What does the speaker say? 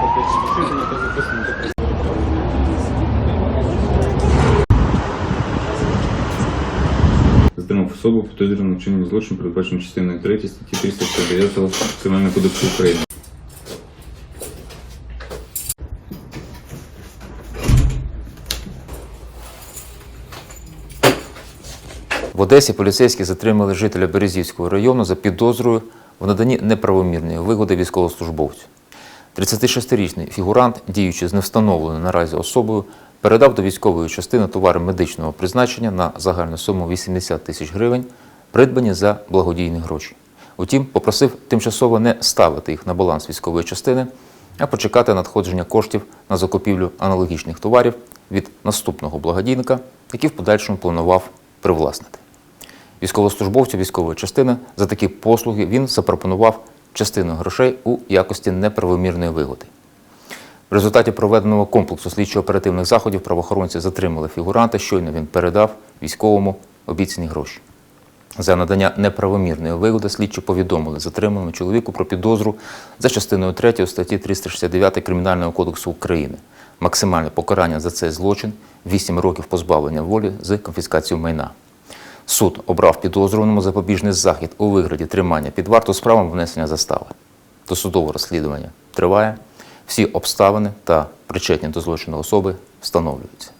фактично. Затримав особу підозрювану вчинення злочину, передбачено частиною 3 статті 359 Кримінального кодексу України. В Одесі поліцейські затримали жителя Березівського району за підозрою в наданні неправомірної вигоди військовослужбовцю. 36-річний фігурант, діючи з невстановленою наразі особою, передав до військової частини товари медичного призначення на загальну суму 80 тисяч гривень, придбані за благодійні гроші. Утім, попросив тимчасово не ставити їх на баланс військової частини, а почекати надходження коштів на закупівлю аналогічних товарів від наступного благодійника, який в подальшому планував привласнити. Військовослужбовцю військової частини за такі послуги він запропонував частину грошей у якості неправомірної вигоди. В результаті проведеного комплексу слідчо-оперативних заходів правоохоронці затримали фігуранта, щойно він передав військовому обіцяні гроші. За надання неправомірної вигоди слідчі повідомили затриманому чоловіку про підозру за частиною 3 статті 369 Кримінального кодексу України. Максимальне покарання за цей злочин 8 років позбавлення волі з конфіскацією майна. Суд обрав підозрюваному запобіжний захід у вигляді тримання під варту з правом внесення застави. Досудове розслідування триває. Всі обставини та причетні до злочину особи встановлюються.